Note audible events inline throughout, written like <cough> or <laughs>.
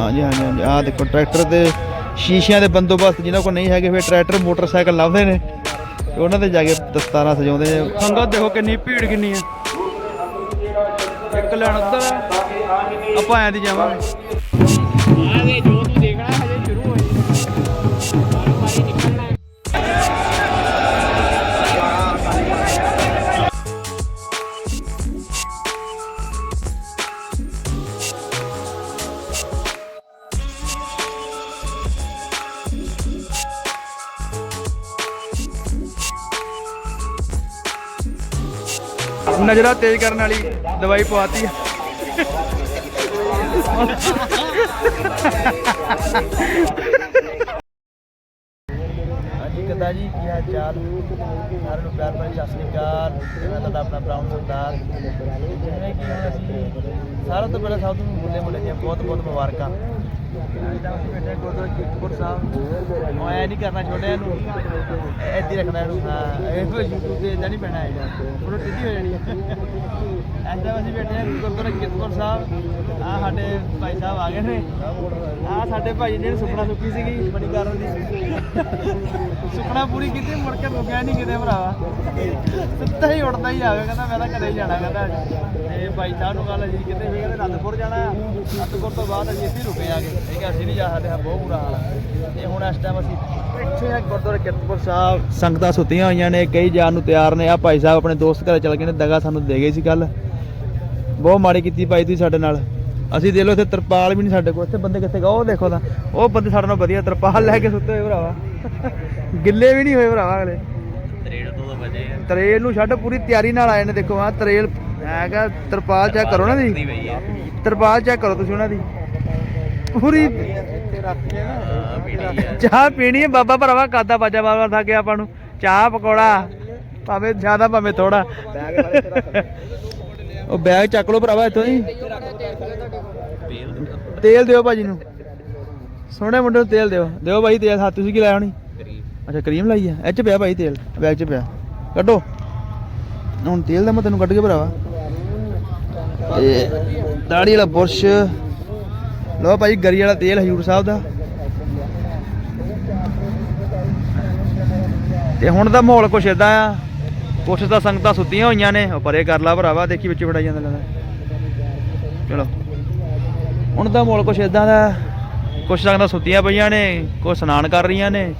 ਹਾਂਜੀ ਹਾਂਜੀ ਹਾਂਜੀ। ਆਹ ਦੇਖੋ ਟਰੈਕਟਰ ਤੇ ਸ਼ੀਸ਼ਿਆਂ ਦੇ ਬੰਦੋਬਸਤ ਜਿਨ੍ਹਾਂ ਕੋਲ ਨਹੀਂ ਹੈਗੇ ਫਿਰ ਟਰੈਕਟਰ ਮੋਟਰਸਾਈਕਲ ਲਾਉਂਦੇ ਨੇ ਤੇ ਉਹਨਾਂ ਤੇ ਜਾ ਕੇ ਦਸਤਾਰਾਂ ਸਜਾਉਂਦੇ ਨੇ। ਸੰਗਤ ਦੇਖੋ ਕਿੰਨੀ ਭੀੜ ਕਿੰਨੀ ਆ। ਇੱਕ ਲੈਣ ਉੱਧਰ ਆਪਾਂ ਐਂ ਦੀ ਜਾਵਾਂਗੇ। ਆਗੇ ਜੋ ਤੂੰ ਦੇਖਣਾ। ਨਜ਼ਰਾਂ ਤੇਜ਼ ਕਰਨ ਵਾਲੀ ਦਵਾਈ ਪਵਾਤੀ। ਆ ਹਾਂਜੀ ਕਿੱਦਾਂ ਜੀ? ਕੀ ਹਾਲ ਚਾਲ? ਸਾਰਿਆਂ ਨੂੰ ਪਿਆਰ ਭਰੀ ਸਤਿ ਸ੍ਰੀ ਅਕਾਲ। ਮੈਂ ਤੁਹਾਡਾ ਆਪਣਾ ਬ੍ਰਾਊਨ ਸਰਦਾਰ। ਜਿਵੇਂ ਸਾਰਿਆਂ ਤੋਂ ਪਹਿਲਾਂ ਸਭ ਨੂੰ ਮੁੱਲੇ ਮੁੱਲੇ ਦੀਆਂ ਬਹੁਤ ਬਹੁਤ ਮੁਬਾਰਕਾਂ। ਅੱਜ ਦਾ ਗੁਰਦੁਆਰਾ ਕੀਰਤਪੁਰ ਸਾਹਿਬ ਮੈਂ ਐ ਨਹੀਂ ਕਰਨਾ ਛੋਟਿਆਂ ਨੂੰ। ਐਦੀ ਰੱਖਣਾ ਇਹਨੂੰ। ਹਾਂ, ਇਹ ਫਿਰ YouTube ਤੇ ਇਦਾਂ ਨਹੀਂ ਪੈਣਾ ਹੈਗਾ। ਫੋਟੋ ਟਿੱਡੀ ਹੋ ਜਾਣੀ ਹੈ ਅਸੀਂ ਬੈਠੇ ਹਾਂ ਗੁਰਦੁਆਰਾ ਕੀਰਤਪੁਰ ਸਾਹਿਬ। ਆ ਸਾਡੇ ਭਾਈ ਸਾਹਿਬ ਆ ਗਏ ਨੇ। ਆ ਸਾਡੇ ਭਾਈ ਨੇ ਸੁਪਨਾ ਸੁੱਕੀ ਸੀਗੀ। ਬੜੀ ਦੀ ਸੁਪਨਾ ਪੂਰੀ ਕੀਤੀ, ਮੁੜ ਕੇ ਰੁਕਿਆ ਨਹੀਂ ਕਿਤੇ ਭਰਾਵਾ। ਸਿੱਧਾ ਹੀ ਉੜਦਾ ਹੀ ਆ ਗਿਆ, ਕਹਿੰਦਾ ਮੈਂ ਤਾਂ ਘਰੇ ਜਾਣਾ, ਕਹਿੰਦਾ ਤੇ ਭਾਈ ਸਾਹਿਬ ਨੂੰ ਗੱਲ ਜੀ ਕਿਤੇ ਵੀ ਕਹਿੰਦੇ ਅਨੰਦਪੁਰ ਜਾਣਾ ਆ। ਤੋਂ ਬਾਅਦ ਅਸੀਂ ਇੱਥੇ ਹੀ ਰੁਕੇ ਆਗੇ। ਠੀਕ ਹੈ ਅਸੀਂ ਨਹੀਂ ਜਾ ਸਕਦੇ ਬਹੁਤ ਬੁਰਾ ਹਾਲ ਆ। ਤੇ ਹੁਣ ਇਸ ਟਾਈਮ ਅਸੀਂ ਇੱਥੇ ਆ, ਗੁਰਦੁਆਰਾ ਕੀਰਤਪੁਰ ਸਾਹਿਬ। ਸੰਗਤਾਂ ਸੁੱਤੀਆਂ ਹੋਈਆਂ ਨੇ, ਕਈ ਜਾਣ ਨੂੰ ਤਿਆਰ ਨੇ। ਆ ਭਾਈ ਸਾਹਿਬ ਆਪਣੇ ਦੋਸਤ ਘਰੇ ਚਲ ਗਏ ਨੇ, ਦਗਾ ਸਾਨੂੰ ਦੇ ਗਏ ਸੀ ਕੱਲ ਬਹੁਤ ਮਾੜੀ ਕੀਤੀ ਭਾਈ ਤੁਸੀਂ ਸਾਡੇ ਨਾਲ। ਅਸੀਂ ਦੇ ਲੋ ਇੱਥੇ ਤਰਪਾਲ ਵੀ ਨਹੀਂ ਸਾਡੇ ਕੋਲ। ਇੱਥੇ ਬੰਦੇ ਕਿੱਥੇ ਗਏ? ਉਹ ਦੇਖੋ ਤਾਂ। ਉਹ ਬੰਦੇ ਸਾਡੇ ਨਾਲ ਵਧੀਆ ਤਰਪਾਲ ਲੈ ਕੇ ਸੁੱਤੇ ਹੋਏ ਭਰਾਵਾ। ਗਿੱਲੇ ਵੀ ਨਹੀਂ ਹੋਏ ਭਰਾਵਾ ਅਗਲੇ। ਤਰੇੜ ਤੋਂ ਤਾਂ ਬਚੇ ਆ। ਤਰੇਲ ਨੂੰ ਛੱਡ ਪੂਰੀ ਤਿਆਰੀ ਨਾਲ ਆਏ ਨੇ ਦੇਖੋ ਆ। ਤਰੇਲ ਹੈਗਾ ਤਰਪਾਲ ਚੈੱਕ ਕਰੋ ਨਾ ਦੀ ਤਰਪਾਲ ਚੈੱਕ ਕਰੋ ਤੁਸੀਂ ਉਹਨਾਂ ਦੀ। ਪੂਰੀ ਚਾਹ ਪੀਣੀ ਹੈ ਬਾਬਾ ਭਰਾਵਾ ਕਾਦਾ ਬਾਜਾ ਬਾਬਾ ਥਾ ਕੇ ਆਪਾਂ ਨੂੰ। ਚਾਹ ਪਕੌੜਾ ਭਾਵੇਂ ਜ਼ਿਆਦਾ ਭਾਵੇਂ ਥੋੜਾ ਉਹ ਬੈਗ ਚੱਕ ਲਓ ਭਰਾਵਾ ਇੱਥੋਂ ਹੀ। ਤੇਲ ਦਿਓ ਭਾਜੀ ਨੂੰ। ਸੋਹਣੇ ਮੁੰਡੇ ਨੂੰ ਤੇਲ ਦਿਓ। ਦਿਓ ਭਾਈ ਤੇਲ, ਹੱਥ ਤੁਸੀਂ ਕੀ ਲਾਇਆ ਹੋਣੀ? ਅੱਛਾ, ਕਰੀਮ ਲਾਈ ਆ। ਇਹ ਚ ਪਿਆ ਭਾਈ ਤੇਲ ਬੈਗ ਚ ਪਿਆ। ਕੱਢੋ। ਹੁਣ ਤੇਲ ਦਾ ਮੈਂ ਤੈਨੂੰ ਕੱਢ ਕੇ ਭਰਾਵਾ। ਤੇ ਦਾੜੀ ਵਾਲਾ ਬੁਰਸ਼। ਲਓ ਭਾਈ, ਗਰੀ ਵਾਲਾ ਤੇਲ ਹਜੂਰ ਸਾਹਿਬ ਦਾ। ਤੇ ਹੁਣ ਦਾ ਮਾਹੌਲ ਕੁਛ ਇਦਾਂ ਆ। ਕੁਛ ਤਾਂ ਸੰਗਤਾਂ ਸੁੱਤੀਆਂ ਹੋਈਆਂ ਨੇ, ਉਹ ਪਰੇ ਕਰ ਲਾ ਭਰਾਵਾ, ਦੇਖੀ ਵਿੱਚ ਫੜਾਈ ਜਾਂਦਾ ਲੱਗਦਾ ਚਲੋ। ਹੁਣ ਦਾ ਮਾਹੌਲ ਕੁਛ ਇਦਾਂ ਦਾ, ਕੁਛ ਸੰਗਤਾਂ ਸੁੱਤੀਆਂ ਪਈਆਂ ਨੇ, ਕੁਛ ਇਸ਼ਨਾਨ ਕਰ ਰਹੀਆਂ ਨੇ,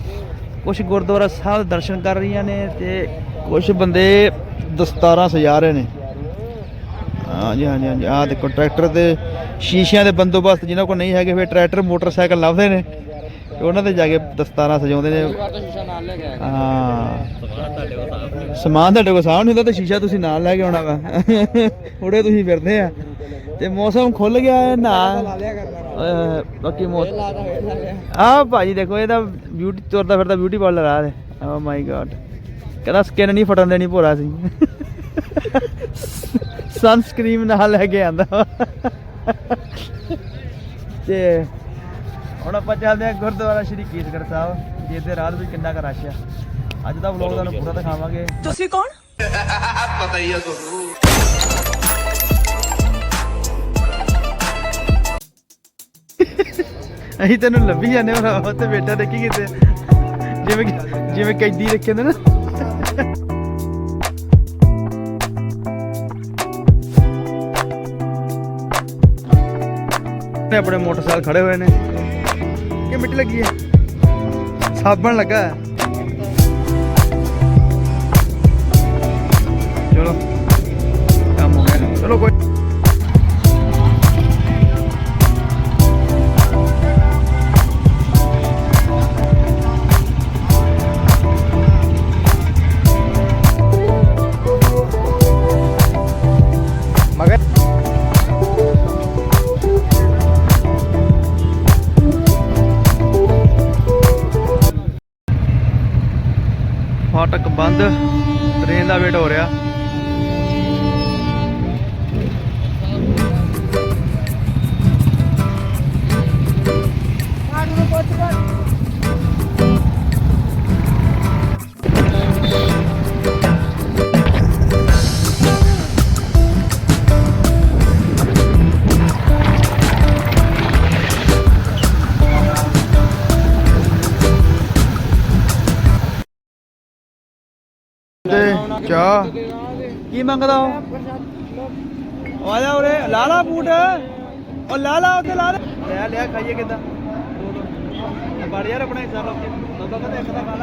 ਕੁਛ ਗੁਰਦੁਆਰਾ ਸਾਹਿਬ ਦਰਸ਼ਨ ਕਰ ਰਹੀਆਂ ਨੇ ਤੇ ਕੁਛ ਬੰਦੇ ਦਸਤਾਰਾਂ ਸਜਾ ਰਹੇ ਨੇ। ਹਾਂਜੀ ਹਾਂਜੀ ਹਾਂਜੀ ਆਹ ਦੇਖੋ, ਟਰੈਕਟਰ ਤੇ ਸ਼ੀਸ਼ਿਆਂ ਦੇ ਬੰਦੋਬਸਤ ਜਿਨ੍ਹਾਂ ਕੋਲ ਨਹੀਂ ਹੈਗੇ, ਫਿਰ ਟਰੈਕਟਰ, ਮੋਟਰਸਾਈਕਲ ਲੱਭਦੇ ਨੇ। ਤੇ ਉਹਨਾਂ ਤੇ ਜਾ ਕੇ ਦਸਤਾਰਾਂ ਸਜਾਉਂਦੇ ਨੇ। ਹਾਂ। ਸਮਾਨ ਤੁਹਾਡੇ ਕੋਲ ਸਾਹਮਣੇ ਹੁੰਦਾ ਤੇ ਸ਼ੀਸ਼ਾ ਤੁਸੀਂ ਨਾਲ ਲੈ ਕੇ ਆਉਣਾ ਵਾ। ਉੜੇ ਤੁਸੀਂ ਫਿਰਦੇ ਆ। ਤੇ ਮੌਸਮ ਖੁੱਲ ਗਿਆ ਹੈ ਨਾ। ਬਾਕੀ ਮੌਸਮ ਆਹ ਭਾਜੀ ਦੇਖੋ ਇਹਦਾ ਬਿਊਟੀ ਤੁਰਦਾ ਫਿਰਦਾ ਬਿਊਟੀ ਪਾਰਲਰ ਆ ਦੇ ਓ ਮਾਈ ਗॉड ਕਹਿੰਦਾ ਸਕਿਨ ਨਹੀਂ ਫਟਣ ਦੇਣੀ ਭੋਰਾ ਸੀ। ਸਨਸਕ੍ਰੀਮ ਨਾਲ ਲੈ ਕੇ ਆਂਦਾ। ਤੇ ਹੁਣ ਆਪਾਂ ਚੱਲਦੇ ਆ ਗੁਰਦੁਆਰਾ ਸ਼੍ਰੀ ਕੀਰਤਗੜ੍ਹ ਸਾਹਿਬ ਜਿਸ ਦੇ ਰਾਤ ਵਿੱਚ ਕਿੰਨਾ ਕੁ ਰਸ਼ ਆ। ਅੱਜ ਦਾ ਵਲੌਗ ਤੁਹਾਨੂੰ ਪੂਰਾ ਦਿਖਾਵਾਂਗੇ। ਤੁਸੀਂ ਕੌਣ? ਅਸੀਂ ਤੈਨੂੰ ਲੱਭੀ ਜਾਂਦੇ ਹਾਂ ਉੱਥੇ ਬੈਠਾ ਦੇਖੀ ਕਿਤੇ। ਜਿਵੇਂ ਜਿਵੇਂ ਕੈਦੀ ਰੱਖੇ ਹੁੰਦੇ ਨਾ। ਨੇ ਆਪਣੇ ਮੋਟਰਸਾਈਕਲ ਖੜੇ ਹੋਏ ਨੇ। ਮਿੱਟੀ ਲੱਗੀ ਹੈ। ਸਾਬਣ ਲੱਗਾ ਹੈ। ਚਾਹ ਕੀ ਮੰਗਦਾ ਉਹ? ਉਹ ਆ ਜਾ ਉਰੇ, ਲਾ ਲਾ ਬੂਟ। ਉਹ ਲਾ ਲਾ ਉੱਤੇ ਲਾ ਲੈ ਲਿਆ ਖਾਈਏ ਕਿਦਾਂ? ਬੜ ਯਾਰ ਆਪਣਾ ਹਿੱਸਾ ਲੱਗ ਬਾਬਾ ਕਹਿੰਦਾ ਇੱਕ ਦਾ ਖਾ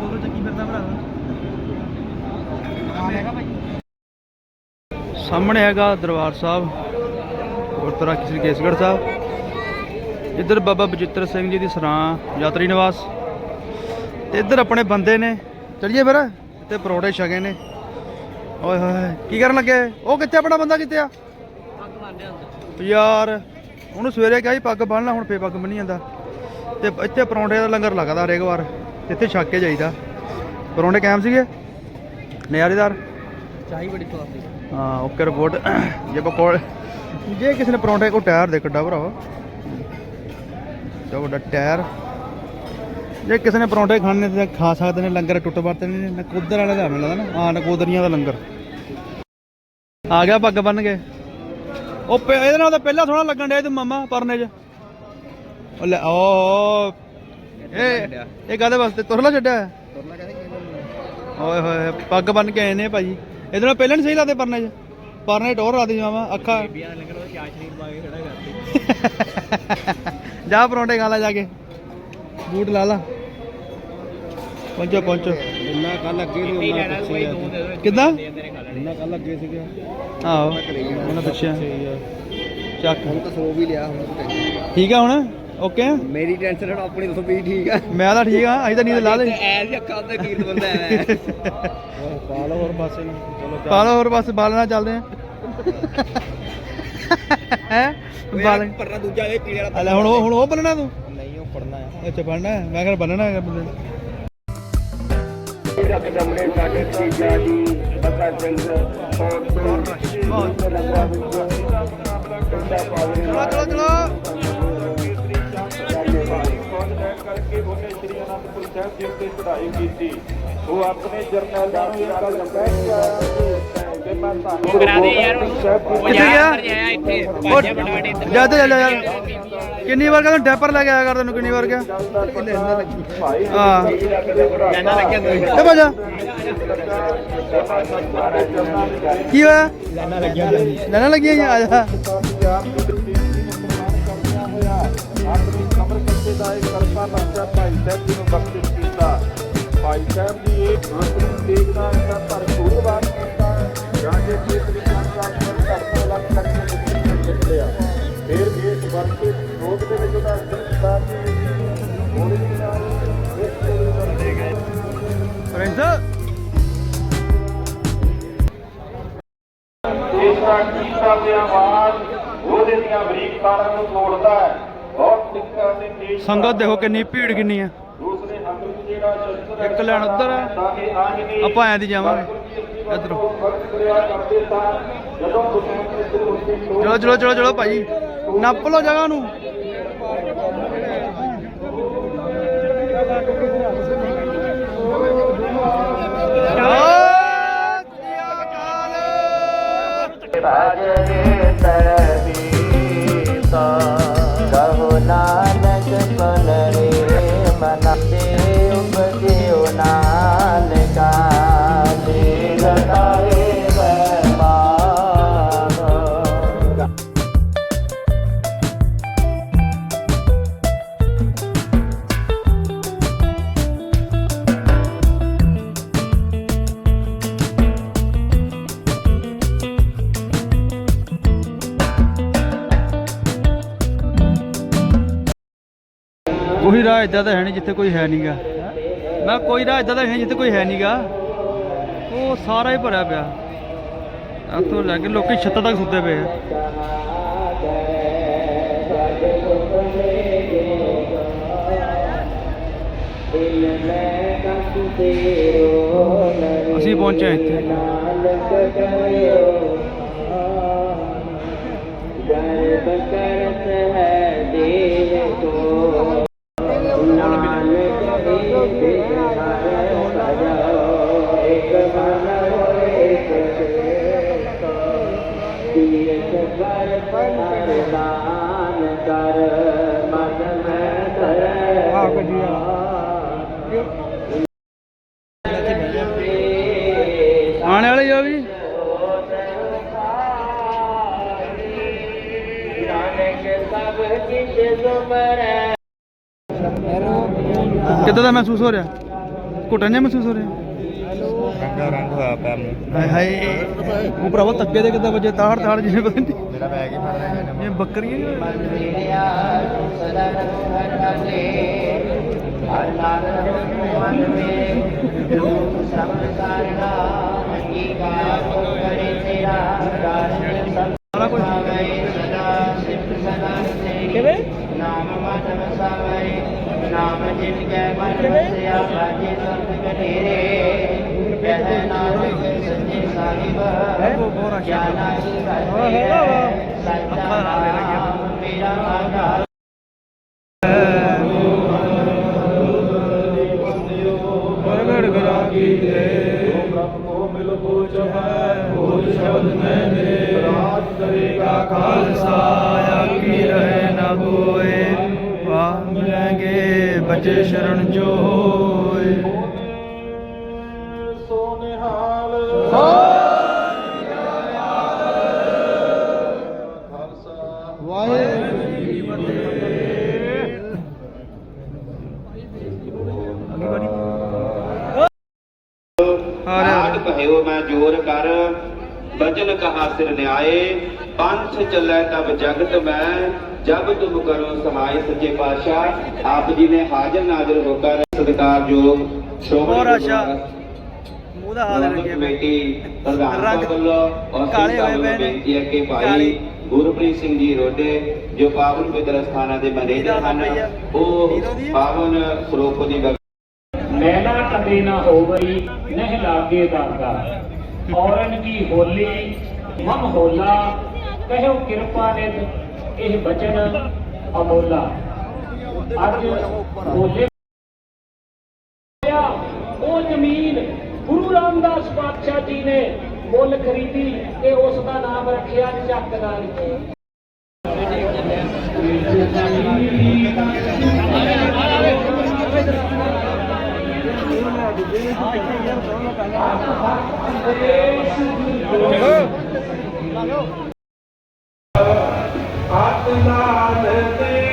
ਦੋ ਦੋ ਚੱਕੀ ਫਿਰਦਾ ਭਰਾ। ਸਾਹਮਣੇ ਹੈਗਾ ਦਰਬਾਰ ਸਾਹਿਬ, ਗੁਰਦੁਆਰਾ ਸ੍ਰੀ ਕੇਸਗੜ੍ਹ ਸਾਹਿਬ। ਇੱਧਰ ਬਾਬਾ ਬਜਿੱਤਰ ਸਿੰਘ ਜੀ ਦੀ ਸਰਾਂ, ਯਾਤਰੀ ਨਿਵਾਸ। ਤੇ ਇੱਧਰ ਆਪਣੇ ਬੰਦੇ ਨੇ। ਚਲਿਏ ਫਿਰ ਤੇ ਪਰੌੜੇ ਛਕੇ ਨੇ। ਓਏ ਹੋਏ ਕੀ ਕਰਨ ਲੱਗੇ? ਉਹ ਕਿੱਥੇ ਆਪਣਾ ਬੰਦਾ ਕਿੱਥੇ ਆ? ਯਾਰ ਉਹਨੂੰ ਸਵੇਰੇ ਕਿਹਾ ਸੀ ਪੱਗ ਬੰਨ ਲੈ ਹੁਣ ਫੇ ਪੱਗ ਬੰਨੀ ਜਾਂਦਾ। ਤੇ ਇੱਥੇ ਪਰੌਂਠੇ ਦਾ ਲੰਗਰ ਲੱਗਦਾ ਹਰੇਕ ਵਾਰ ਇੱਥੇ ਛੱਕ ਕੇ ਜਾਈਦਾ। ਪਰੌਂਠੇ ਕਾਇਮ ਸੀਗੇ? ਨਜ਼ਾਰੇਦਾਰ ਚਾਹੀ ਬੜੀ ਸਵਾਦ ਸੀ। ਹਾਂ ਓਕੇ ਰਿਪੋਰਟ। ਜੇ ਪਕੌੜ ਜੇ ਕਿਸੇ ਨੇ ਪਰੌਂਠੇ ਕੋ ਟਾਇਰ ਦੇ ਕੱਡਾ ਭਰਾਵਾ ਜੋ ਵੱਡਾ ਟਾਇਰ। ਜੇ ਕਿਸੇ ਨੇ ਪਰੌਂਠੇ ਖਾਣੇ ਤੇ ਖਾ ਸਕਦੇ ਨੇ ਲੰਗਰ ਟੁੱਟ ਵਰਤੇ ਨੇ ਨਕੋਦਰ ਵਾਲੇ ਦਾ ਮੈਨੂੰ ਲੱਗਦਾ ਨਾ। ਹਾਂ ਨਕੋਦਰੀਆਂ ਦਾ ਲੰਗਰ। ਆ ਗਿਆ ਪੱਗ ਬੰਨ ਕੇ। ਉਹ ਪੇ- ਇਹਦੇ ਨਾਲ ਤਾਂ ਪਹਿਲਾਂ ਥੋੜਾ ਲੱਗਣ ਡਿਆ ਤੂੰ ਮਾਮਾ ਪਰਨੇ 'ਚ। ਉਹ ਲੈ ਓ ਇਹ ਇਹ ਕਾਦੇ ਵਾਸਤੇ? ਤੁਰਲਾ ਛੱਡਿਆ? ਹੈ? ਓਏ ਹੋਏ ਪੱਗ ਬੰਨ ਕੇ ਆਏ ਨੇ ਭਾਜੀ ਇਹਦੇ ਨਾਲ ਪਹਿਲਾਂ ਨਹੀਂ ਸਹੀ ਲੱਗਦੇ ਪਰਨੇ 'ਚ। ਪਰਨੇ ਟੋਰ ਲਾ ਦੇ ਮਾਮਾ ਅੱਖਾਂ। ਬੀਬੀਆਂ ਲੰਗਰ ਉਹ ਚਾਹ ਸ਼ਰੀਰ ਪਾ ਕੇ ਖੜਾ ਕਰਤੀ <laughs> ਜਾ ਪਰੌਂਠੇ ਖਾ ਲੈ ਜਾ ਕੇ। ਬੂਟ ਲਾ ਲਾ। ਪਹੁੰਚੋ ਪਹੁੰਚੋ। ਇੰਨਾ ਕੱਲ ਅੱਗੇ ਸੀ ਉਹਨਾਂ ਦੋ ਕਿੱਦਾਂ? ਇੰਨਾ ਕੱਲ ਅੱਗੇ ਸੀਗਾ। ਆਹੋ ਉਹਨਾਂ ਪੁੱਛਿਆ। ਚੱਕ। ਹੁਣ ਤਾਂ ਸੋ ਵੀ ਲਿਆ ਹੁਣ ਠੀਕ ਆ ਹੁਣ? ਓਕੇ। ਮੇਰੀ ਟੈਨਸ਼ਨ ਹਟ ਆਪਣੀ ਦੱਸੋ ਵੀ ਠੀਕ ਆ। ਮੈਂ ਤਾਂ ਠੀਕ ਆ ਅਸੀਂ ਤਾਂ ਨੀਂਦ ਲਾ ਲਈ। ਐ ਜੀ ਅੱਖਾਂ ਤੇ ਕੀਰਤ ਬੰਦਾ ਐ ਪਾ ਲਓ ਹੋਰ ਪਾਸੇ ਨੂੰ। ਚਲੋ ਪਾ ਲਓ ਹੋਰ ਬਸ ਬਾਲ ਨਾਲ ਚੱਲਦੇ ਆ। ਹੈ? ਬਾਲ ਪਰਨਾ ਦੂਜਾ ਇਹ ਪੀਲੇ ਵਾਲਾ ਲੈ ਹੁਣ ਉਹ ਹੁਣ ਉਹ ਬੰਨਣਾ ਤੂੰ? ਪੜਨਾ ਆ ਅੱਛਾ ਬੰਨਣਾ ਹੈ? ਮੈਂ ਕਿਹਾ ਬੰਨਣਾ ਹੈਗਾ ਬੰਦੇ ਨੂੰ। ਜਮਨੇ ਸਾਡੇ ਤੀਜਾ ਜੀ ਬਸਾ ਸਿੰਘ ਚਲੋ ਚਲੋ ਚਲੋ ਉਹ ਆਪਣੇ ਜਰਨੈਲਾਂ ਨੂੰ ਇਹ ਗੱਲ ਕਹਿ ਗਿਆ ਕਿ ਮੈਂ ਤੁਹਾਨੂੰ ਉਹ ਕਰਾ ਦੇ ਯਾਰ ਉਹ ਕਿੱਥੇ ਗਿਆ? ਜਾਇਆ ਇੱਥੇ। ਤੇ ਕਿੰਨੀ ਵਾਰ ਕਹਿੰਦਾ ਡੈਪਰ ਲੈ ਕੇ ਆਇਆ ਕਰ ਤੈਨੂੰ ਕਿੰਨੀ ਵਾਰ ਕਿਹਾ? ਭਾਈ ਹਾਂ ਜਾਨਾ ਲੱਗਿਆ ਤੂੰ ਤੇ ਬਾਜਾ ਕੀ ਹੋਇਆ? ਲੈਣਾ ਲੱਗੀਆਂ ਜੀ ਆ ਜਾ। ਆਪਣੀ ਕਮਰ ਕੱਟੇ ਦਾ ਇੱਕ ਕਰਪਾ ਬੱਚਾ ਭਾਈ ਸਾਹਿਬ ਜੀ ਨੂੰ ਬਖਸ਼ਿਸ਼ ਕੀਤਾ ਭਾਈ ਸਾਹਿਬ ਜੀ ਇਹ ਆਪਣੀ ਦੇਖਦਾ ਦਾ ਭਰਪੂਰ ਵਾਰ ਜਾਂ ਲੱਗ ਫਿਰ ਰੋਗ ਦੇ ਵਿੱਚ ਉਹਦਾ ਦਿੱਤਾ ਕਿ ਨਾਲ ਇਸ ਗਏ ਇਸ ਦਾ ਕੀਤਾ ਤੇ ਆਵਾਜ਼ ਉਹਦੇ ਦੀਆਂ ਨੂੰ ਤੋੜਦਾ ਹੈ ਬਹੁਤ ਸੰਗਤ ਦੇਖੋ ਕਿੰਨੀ ਭੀੜ ਕਿੰਨੀ ਆ ਦੂਸਰੇ ਹੱਥ ਵਿੱਚ ਜਿਹੜਾ ਸ਼ਸਤਰ ਇੱਕ ਲੈਣ ਉੱਧਰ ਆਪਾਂ ਐਂ ਦੀ ਜਾਵਾਂਗੇ। ਇਧਰੋਂ। ਤਾਂ ਚਲੋ ਚਲੋ ਚਲੋ ਚਲੋ ਭਾਈ। ਨੱਪ ਲਓ ਜਗ੍ਹਾ ਨੂੰ। ਰਾਜੇ ਤਰਬੀਤਾ ਕਹੋ ਨਾਨਕ ਸੁਨ ਕੋਈ ਰਾਹ ਇਦਾਂ ਦਾ ਹੈ ਨਹੀਂ ਜਿੱਥੇ ਕੋਈ ਹੈ ਨਹੀਂਗਾ ਮੈਂ ਕੋਈ ਰਾਹ ਇਦਾਂ ਦਾ ਹੈ ਜਿੱਥੇ ਕੋਈ ਹੈ ਨਹੀਂਗਾ ਉਹ ਸਾਰਾ ਹੀ ਭਰਿਆ ਪਿਆ। ਆ ਤੋਂ ਲੱਗ ਲੋਕੀ ਛੱਤਾਂ ਤੱਕ ਸੁੱਤੇ ਪਏ ਅਸੀਂ ਪਹੁੰਚੇ ਇੱਥੇ। ਕਰਤ ਹੈ ਦੇਹ ਤੋਂ। ਆਣੇ ਵਾਲੇ ਜੋ ਕਿੱਦਾਂ ਦਾ ਮਹਿਸੂਸ ਹੋ ਰਿਹਾ? ਘੁੱਟਣ ਜਿਹਾ ਮਹਿਸੂਸ ਹੋ ਰਿਹਾ? ਹੋਇਆ ਪਿਆ ਮੂੰਹ। ਹਾਏ ਹਾਏ। ਉਹ ਭਰਾਵਾ ਤੱਕੇ ਦੇ ਕਿੱਦਾਂ ਵਜੇ? ਤਾੜ ਤਾੜ ਜਿਵੇਂ ਪਤਾ ਨਹੀਂ ਮੇਰਾ ਬੈਗ ਹੀ ਫੜ ਇਹ ਮਨ ਮੇ ਸਭ ਕਾਰਣਾ ਅੰਗੀਕਾਰ ਕਰੇ ਤੇਰਾ ਕਾਰਨ ਕਹਿਓ ਮੈਂ ਜੋਰ ਕਰ ਬਚਨ ਕਹਾ ਸਿਰ ਨਿਆਏ ਪੰਥ ਚੱਲੈ ਤਬ ਜਗਤ ਮੈਂ ਜਬ ਤੁਮ ਕਰੋ ਸਮਾਏ ਸੱਚੇ ਪਾਤਸ਼ਾਹ ਆਪ ਜੀ ਨੇ ਹਾਜ਼ਰ ਨਾਜ਼ਰ ਹੋ ਕਰ ਸਤਿਕਾਰਯੋਗ ਸ਼੍ਰੋਮਣੀ ਆਸ਼ਾ। ਗੁਰਦੁਆਰਾ ਮੂੰਹ ਦਾ ਹਾਲ ਰੱਖਿਆ ਕਮੇਟੀ ਪ੍ਰਧਾਨ ਵੱਲੋਂ ਔਰ ਕਾਲੇ ਹੋਏ ਪਏ ਨੇ। ਕਿ ਕਾਲੇ। ਭਾਈ ਗੁਰਪ੍ਰੀਤ ਸਿੰਘ ਜੀ ਰੋਡੇ ਜੋ ਪਾਵਨ ਪਵਿੱਤਰ ਸਥਾਨਾਂ ਦੇ ਮੈਨੇਜਰ ਹਨ। ਉਹ? ਪਾਵਨ ਸਰੂਪ ਦੀ ਬਖਸ਼ मैला कभी न हो गई नह लागे दागा औरन की होली मम होला कहो कृपा निध ਇਹ ਬਚਨ ਅਮੋਲਾ ਅੱਜ ਹੋਲੇ ਉਹ ਜ਼ਮੀਨ ਗੁਰੂ ਰਾਮਦਾਸ ਪਾਤਸ਼ਾਹ ਜੀ ਨੇ ਮੁੱਲ ਖਰੀਦੀ ਤੇ ਉਸ ਦਾ ਨਾਮ ਰੱਖਿਆ ਚੱਕ ਨਾਨਕੇ ਆਤਮਾਨ ਦੇਵ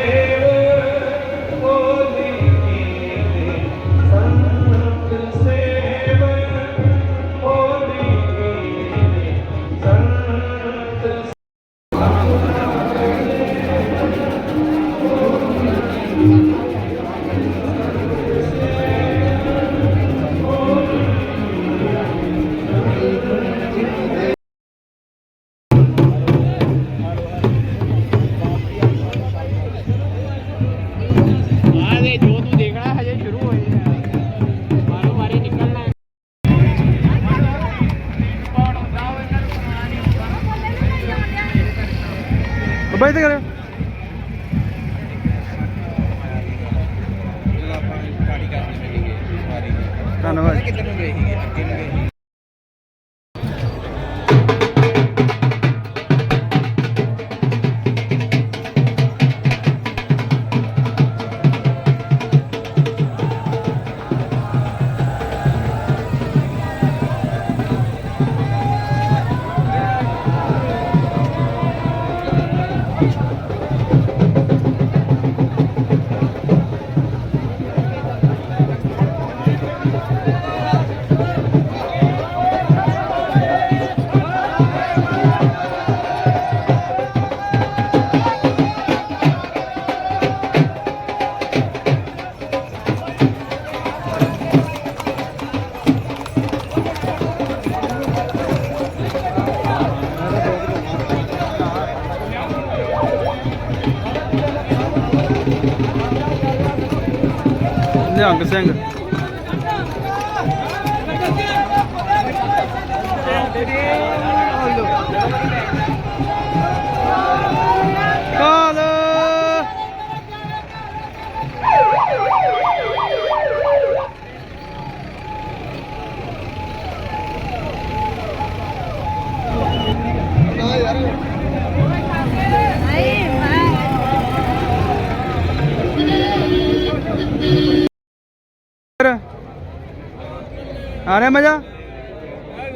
ਆ ਰਿਹਾ ਮਜ਼ਾ?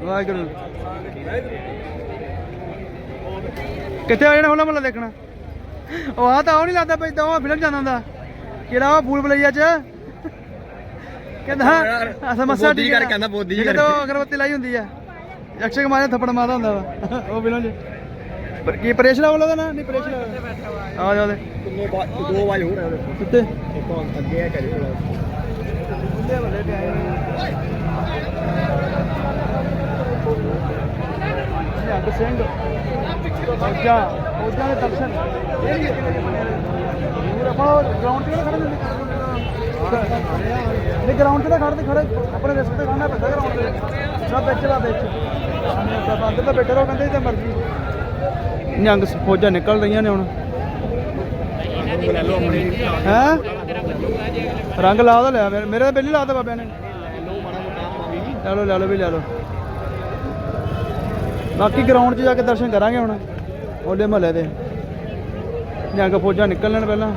ਵਾਹਿਗੁਰੂ। ਕਿੱਥੇ ਆ ਜਾਣਾ ਹੋਲਾ ਮਹੱਲਾ ਦੇਖਣਾ? ਉਹ ਆ ਤਾਂ ਉਹ ਨਹੀਂ ਲੱਗਦਾ ਪਈ ਤਾਂ ਉਹ ਫਿਲਮ ਜਾਂਦਾ ਹੁੰਦਾ। ਕਿਹੜਾ ਉਹ ਫੂਲ ਬਲਈਆ ਚ? ਕਹਿੰਦਾ ਆ ਸਮੱਸਿਆ ਠੀਕ ਕਰ। ਕਹਿੰਦਾ, ਬੋਦੀ ਕਰ। ਤੋਂ ਅਗਰਬੱਤੀ ਲਾਈ ਹੁੰਦੀ ਆ। ਅਕਸ਼ੇ ਕੁਮਾਰ ਨੇ ਥੱਪੜ ਮਾਰਦਾ ਹੁੰਦਾ ਵਾ। ਉਹ ਫਿਲਮ ਚ। ਪਰ ਕੀ ਪ੍ਰੇਸ਼ਰ ਵਾਲਾ ਦਾ ਨਾ? ਨਹੀਂ ਪ੍ਰੇਸ਼ਰ ਆ ਜਾ ਉਹਦੇ। ਕਿੰਨੇ ਦੋ ਵਾਜ ਹੈ ਕਿੱਥੇ? ਇੱਕ ਅੱਗੇ ਹੈ ਕਰੀ ਨਿਹੰਗ ਸਿੰਘ ਫੌਜਾਂ ਫੌਜਾਂ ਦੇ ਦਰਸ਼ਨ ਇਹ ਆਪਾਂ ਗਰਾਊਂਡ ਤੇ ਖੜੇ ਨੇ ਨਹੀਂ ਗਰਾਊਂਡ ਤੇ ਤਾਂ ਖੜਦੇ ਖੜੇ ਆਪਣੇ ਰਿਸਕ ਤੇ ਖੜਨਾ ਪੈਂਦਾ ਗਰਾਊਂਡ ਤੇ ਸਭ ਵਿੱਚ ਦਾ ਵਿੱਚ ਸਭ ਤਾਂ ਬੈਠੇ ਰਹੋ ਕਹਿੰਦੇ ਤੇ ਮਰਜ਼ੀ ਨਿਹੰਗ ਫੌਜਾਂ ਨਿਕਲ ਰਹੀਆਂ ਨੇ ਹੁਣ ਹੈ ਰੰਗ ਲਾ ਦਾ ਲਿਆ ਮੇਰੇ- ਮੇਰੇ ਤਾਂ ਪਹਿਲੀ ਲਾਤਾ ਬਾਬਿਆਂ ਨੇ। ਲੈ ਲਓ ਲੈ ਲਓ ਵੀ ਲੈ ਲਓ। ਬਾਕੀ ਗਰਾਊਂਡ 'ਚ ਜਾ ਕੇ ਦਰਸ਼ਨ ਕਰਾਂਗੇ ਹੁਣ ਹੋਲੇ ਮਹੱਲੇ ਦੇ। ਨਿਹੰਗ ਫੌਜਾਂ ਨਿਕਲ ਲੈਣ ਪਹਿਲਾਂ।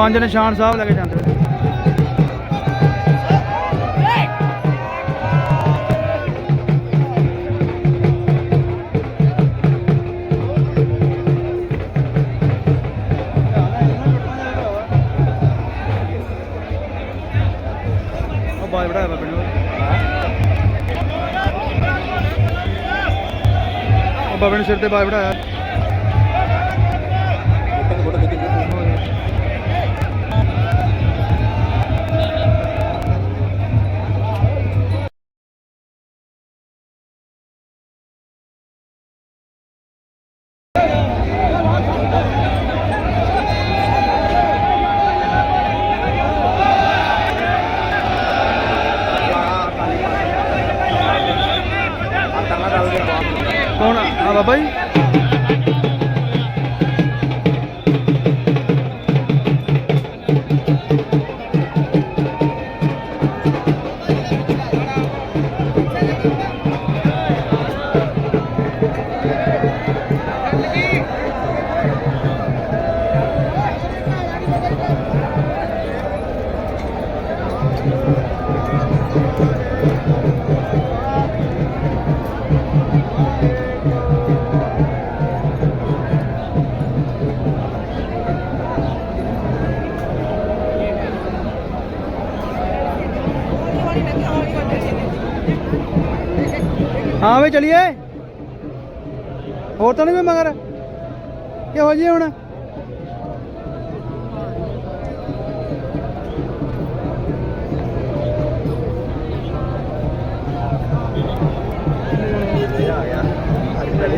ਪੰਜ ਨਿਸ਼ਾਨ ਸਾਹਿਬ ਲੈ ਕੇ ਜਾਂਦੇ ਨੇ। ਉਹ ਬਾਜ ਬੜਾ ਬਾਬੇ ਨੂੰ ਉਹ ਬਾਬੇ ਨੇ ਸਿਰ ਤੇ ਬਾਜ ਬੜਾਇਆ ਹਾਂ ਵੇ ਚਲੀਏ। ਹੋਰ ਤਾਂ ਨਹੀਂ ਮਗਰ? ਕਿਹੋ ਜੀ ਹੁਣ?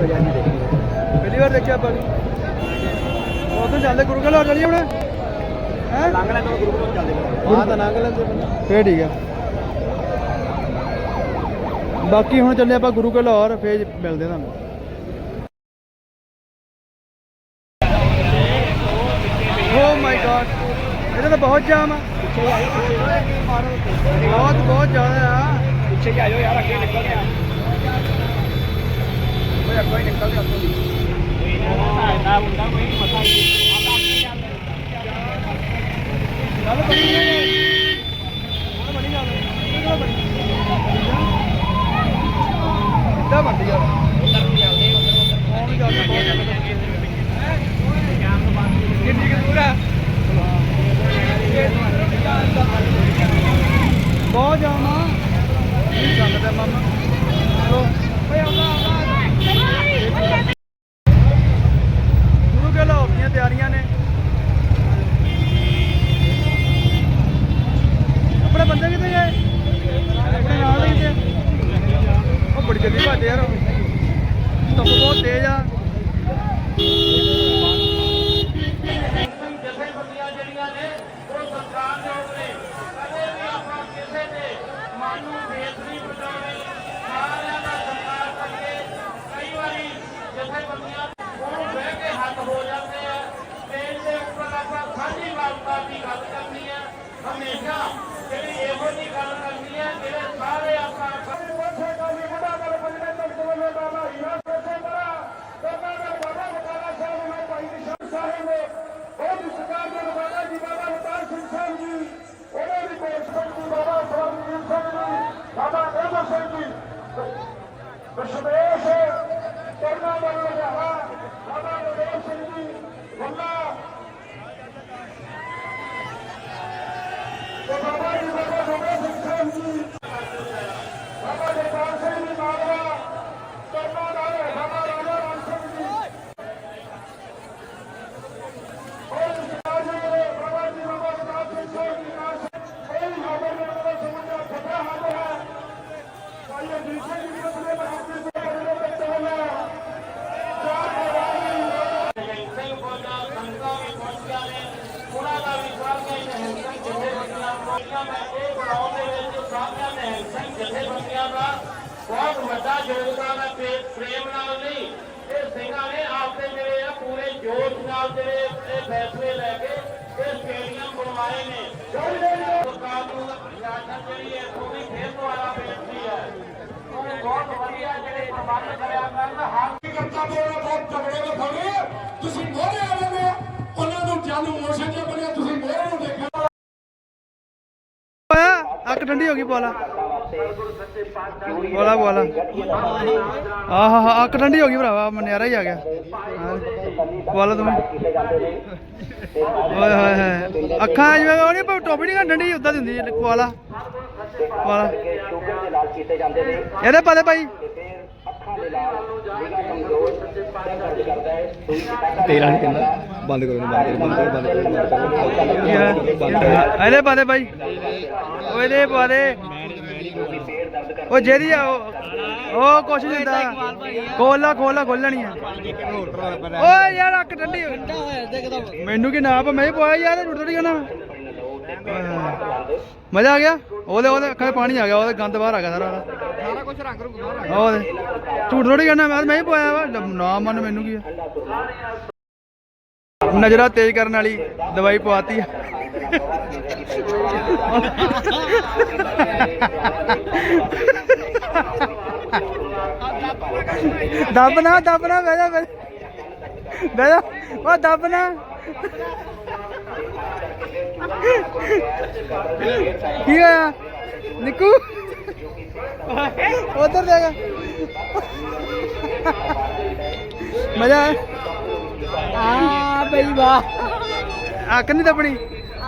ਪਹਿਲੀ ਵਾਰ ਦੇਖਿਆ ਆਪਾਂ ਉਹ ਤਾਂ ਜਾਂਦੇ ਗੁਰੂ ਘਰ ਚਲੀ ਹੁਣ। ਹੈ? ਲੰਘ ਲੈਂਦੇ ਗੁਰੂ ਘਰ ਚੱਲਦੇ ਆ ਤਾਂ ਲੰਘ ਲੈਂਦੇ ਫੇਰ ਠੀਕ ਆ। ਬਾਕੀ ਹੁਣ ਚੱਲੇ ਆਪਾਂ ਗੁਰੂ ਘਰ ਲਾਹੌਰ, ਫੇਰ ਮਿਲਦੇ ਤੁਹਾਨੂੰ। ਓ ਮਾਈ ਗॉड ਇਹਦਾ ਤਾਂ ਬਹੁਤ ਜਾਮ ਆ। ਬਹੁਤ ਬਹੁਤ ਜ਼ਿਆਦਾ ਆ। ਪਿੱਛੇ ਆਇਓ ਯਾਰ ਅੱਗੇ ਨਿਕਲਦੇ ਆ ਓਏ ਅੱਗੋਂ ਨਿਕਲਦੇ ਆ ਨਾ ਮੁੰਡਾ ਕੋਈ ਪਤਾ ਗੱਲ ਬਣੀ ਹੈ ਗੱਲ ਬਣੀ ਗੱਲ ਗੱਲ ਬਣੀ ਕਿੱਦਾਂ ਬਣਦੀ ਯਾਰ ਉਧਰ ਨੂੰ ਜਾਂਦੇ ਉਧਰ ਉਧਰ ਕਿੰਨੀ ਕੁ ਦੂਰ ਆ? ਬਹੁਤ ਜਾਮ ਆ। ਸੰਗਤ ਹੈ ਮਾਮਾ ਚਲੋ ਓਏ ਆਉਂਦਾ ਆਉਂਦਾ ਗੁਰੂ ਕੇ ਲਾਹੌਰ ਦੀਆਂ ਤਿਆਰੀਆਂ ਨੇ। ਆਪਣੇ ਬੰਦੇ ਕਿੱਥੇ ਗਏ ਆਪਣੇ ਨਾਲ ਹੀ ਤੇ ਉਹ ਬੜੀ ਜਲਦੀ ਭੱਜਦੇ ਯਾਰ ਧੁੱਪ ਬਹੁਤ ਤੇਜ਼ ਆ। ਜਥੇਬੰਦੀਆਂ ਜਿਹੜੀਆਂ ਨੇ ਉਹ ਸਤਿਕਾਰਯੋਗ ਨੇ ਕਦੇ ਵੀ ਆਪਾਂ ਕਿਸੇ ਦੇ ਮਨ ਨੂੰ ਠੇਸ ਨਹੀਂ ਪਹੁੰਚਾਉਣੀ ਸਾਰਿਆਂ ਦਾ ਸਤਿਕਾਰ ਕਰਕੇ ਕਈ ਵਾਰੀ ਜਥੇਬੰਦੀਆਂ ਕੋਲ ਬਹਿ ਕੇ ਹੱਥ ਹੋ ਜਾਂਦੇ ਆ ਸਟੇਜ ਦੇ ਉੱਪਰ ਆਪਾਂ ਸਾਂਝੀ ਦੀ ਗੱਲ ਕਰਨੀ ਹੈ ਹਮੇਸ਼ਾ ਜਿਹੜੀ ਇਹੋ ਜਿਹੀ ਗੱਲ ਵਿਸ਼ਵੇਸ਼ ਕਰਨਾ ਬਣਾ ਰਿਹਾ ਬਾਬਾ ਨਰੇਸ਼ ਸਿੰਘ ਜੀ ਵੱਲਾ ਤੇ ਬਾਬਾ ਜੀ ਬਾਬਾ ਨਰੇਸ਼ ਸਿੰਘ ਜੀ ਬਾਬਾ ਜਗਤਾਰ ਸਿੰਘ ਜੀ ਮਾਲਵਾ ਕਰਨਾ ਵਾਲੇ ਬਾਬਾ ਰਾਜਾ ਰਾਮ ਸਿੰਘ ਜੀ ਉਹ ਵਿਸ਼ਵਾਸ ਹੈ ਬਾਬਾ ਜੀ ਬਾਬਾ ਜਗਤਾਰ ਸਿੰਘ ਜੀ ਨਾਲ ਕੋਈ ਹਾਜ਼ਰ ਨਹੀਂ ਹੋਣਾ ਸਮਝਿਆ ਫਟਾ ਹਾਜ਼ਰ ਹੈ ਭਾਈ ਅਜੀਤ ਸਿੰਘ ਜੀ ਆਪਣੇ ਬਹਾਦਰ ਦੇ ਬੜੇ ਬੱਚੇ ਹੋਣਾ ਚਾਰ ਹਜ਼ਾਰ ਸਿੰਘ ਫੌਜਾਂ ਸੰਗਤਾਂ ਵੀ ਪਹੁੰਚੀਆਂ ਨੇ ਉਹਨਾਂ ਦਾ ਵੀ ਸਾਰੀਆਂ ਹੀ ਨਿਹੰਗ ਸਿੰਘ ਜਥੇਬੰਦੀਆਂ ਪਹੁੰਚੀਆਂ ਮੈਂ ਇਹ ਬਣਾਉਣ ਦੇ ਵਿੱਚ ਸਾਰੀਆਂ ਨਿਹੰਗ ਸਿੰਘ ਜਥੇਬੰਦੀਆਂ ਦਾ ਬਹੁਤ ਵੱਡਾ ਯੋਗਦਾਨ ਹੈ ਪ੍ਰੇਮ ਨਾਲ ਨਹੀਂ ਇਹ ਸਿੰਘਾਂ ਨੇ ਆਪਦੇ ਜਿਹੜੇ ਆ ਪੂਰੇ ਜੋਸ਼ ਨਾਲ ਜਿਹੜੇ ਇਹ ਫੈਸਲੇ ਲੈ ਕੇ ਇਹ ਸਟੇਡੀਅਮ ਬਣਵਾਏ ਨੇ ਸਰਕਾਰ ਨੂੰ ਪ੍ਰਸ਼ਾਸਨ ਜਿਹੜੀ ਹੈ ਉਹ ਵੀ ਫੇਰ ਦੁਆਰਾ ਬੇਨਤੀ ਹੈ ਉਹ ਬਹੁਤ ਵਧੀਆ ਜਿਹੜੇ ਪ੍ਰਬੰਧ ਕਰਿਆ ਕਰਨ ਹਰ ਕਰਤਾ ਦੇ ਬਹੁਤ ਤਗੜੇ ਵਿਖਾਉਣੇ ਤੁਸੀਂ ਮੋਹਰੇ ਆ ਜਾਂਦੇ ਉਹਨਾਂ ਨੂੰ ਜਨ ਮੋਸ਼ਨ ਜੇ ਬਣਿਆ, ਤੁਸੀਂ ਅੱਖ ਠੰਡੀ ਹੋ ਗਈ ਬੋਲਾ। ਬੋਲਾ ਬੋਲਾ। ਆਹ ਹਾ ਅੱਖ ਠੰਡੀ ਹੋ ਗਈ ਭਰਾਵਾ ਮਨਿਆਰਾ ਹੀ ਆ ਗਿਆ। ਬੋਲਾ ਤੂੰ। ਓਏ ਹੋਏ ਹੋਏ। ਅੱਖਾਂ ਜਿਵੇਂ ਉਹ ਨਹੀਂ ਟੋਪੀ ਨਹੀਂ ਠੰਡੀ ਉਦਾਂ ਦੀ ਹੁੰਦੀ ਹੈ ਬੋਲਾ। ਬੋਲਾ। ਇਹਦੇ ਪਾਦੇ ਭਾਈ। ਤੇਰਾ ਨਹੀਂ ਕਹਿੰਦਾ। ਬੰਦ ਕਰੋ ਬੰਦ ਕਰੋ ਬੰਦ ਕਰੋ ਬੰਦ ਕਰੋ। ਇਹਦੇ ਪਾਦੇ ਭਾਈ। ਓਏ ਇਹਦੇ ਪਾਦੇ ਉਹ ਜਿਹੜੀ ਆ ਉਹ ਉਹ ਕੁਛ ਨਹੀਂ ਹੁੰਦਾ ਖੋਲਾ ਖੋਲਾ ਖੋਲਣੀ ਆ। ਓਏ ਯਾਰ ਅੱਖ ਠੰਡੀ ਮੈਨੂੰ ਕੀ ਨਾ ਪਾ ਮੈਂ ਪਵਾਇਆ ਯਾਰ ਟੁੱਟ ਟੁੱਟ ਜਾਣਾ ਮਜ਼ਾ ਆ ਗਿਆ? ਉਹਦੇ ਉਹਦੇ ਅੱਖਾਂ 'ਚ ਪਾਣੀ ਆ ਗਿਆ ਉਹਦੇ ਗੰਦ ਬਾਹਰ ਆ ਗਿਆ ਸਾਰਾ ਸਾਰਾ ਕੁਝ ਰੰਗ ਰੁੰਗ ਬਾਹਰ ਆ ਗਿਆ। ਉਹਦੇ ਝੂਠ ਥੋੜੀ ਕਰਨਾ ਮੈਂ ਮੈਂ ਹੀ ਪਵਾਇਆ ਵਾ। ਨਾ ਮੰਨ ਮੈਨੂੰ ਕੀ ਆ। ਨਜ਼ਰਾਂ ਤੇਜ਼ ਕਰਨ ਵਾਲੀ ਦਵਾਈ ਪਵਾਤੀ ਆ। ਦੱਬ ਨਾ ਦੱਬ ਨਾ ਬਹਿ ਜਾ ਬਹਿ ਜਾ। ਉਹ ਦੱਬ ਨਾ। ਕੀ ਹੋਇਆ? ਨਿੱਕੂ? ਉਧਰ ਦੇਗਾ ਮਜ਼ਾ ਆ ਬਈ ਵਾਹ। ਅੱਖ ਨਹੀਂ ਦੱਬਣੀ?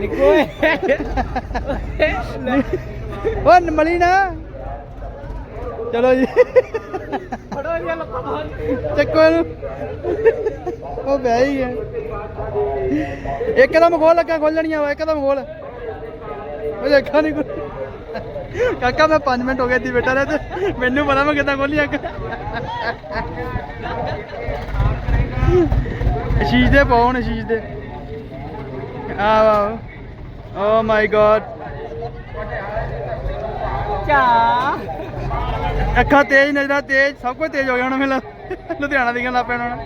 ਨਿੱਕੋ ਓ ਮਲੀ ਨਾ। ਚਲੋ ਜੀ। ਫੜੋ ਇਹ ਲੱਤਾਂ ਚੱਕੋ ਇਹਨੂੰ। ਉਹ ਬਹਿ ਹੀ ਗਿਆ। ਇੱਕਦਮ ਖੋਲ ਲੱਗਾ ਖੋਲਣੀਆਂ ਵਾ ਇੱਕਦਮ ਖੋਲ ਉਹ ਦੇਖਾ ਨਹੀਂ ਕੋਈ ਕਾਕਾ ਮੈਂ 5 ਮਿੰਟ ਹੋ ਗਏ ਇੱਥੇ ਬੈਠਾ ਰਿਹਾ ਤੇ। ਮੈਨੂੰ ਪਤਾ ਮੈਂ ਕਿੱਦਾਂ ਖੋਲੀ ਅੱਗ ਸ਼ੀਸ਼ ਦੇ ਪਾਉਣ ਸ਼ੀਸ਼ ਦੇ। ਆ ਵਾਓ ਓ ਮਾਈ ਗॉड ਚਾ। ਅੱਖਾਂ ਤੇਜ਼ ਨਜ਼ਰਾਂ ਤੇਜ਼ ਸਭ ਕੁਝ ਤੇਜ਼ ਹੋ ਗਿਆ ਹੁਣ ਮੈਨੂੰ ਲੁਧਿਆਣਾ ਦੀ ਗੱਲ ਲੱਗ ਪੈਣਾ ਹੁਣ।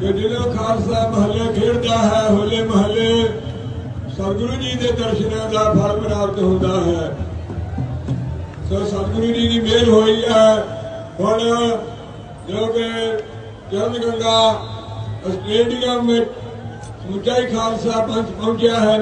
ਕਿ ਜਦੋਂ ਖਾਲਸਾ ਮਹੱਲੇ ਖੇਡਦਾ ਹੈ ਹੋਲੇ ਮਹੱਲੇ। ਸਤਿਗੁਰੂ ਜੀ ਦੇ ਦਰਸ਼ਨਾਂ ਦਾ ਫਲ ਪ੍ਰਾਪਤ ਹੁੰਦਾ ਹੈ। ਸੋ ਸਤਿਗੁਰੂ ਜੀ ਦੀ ਮਿਹਰ ਹੋਈ ਹੈ। ਹੁਣ ਜੋ ਕਿ ਚਰਨ ਗੰਗਾ ਸਟੇਡੀਅਮ ਵਿੱਚ ਸਮੁੱਚਾ ਖਾਲਸਾ ਪੰਥ ਪਹੁੰਚਿਆ ਹੈ।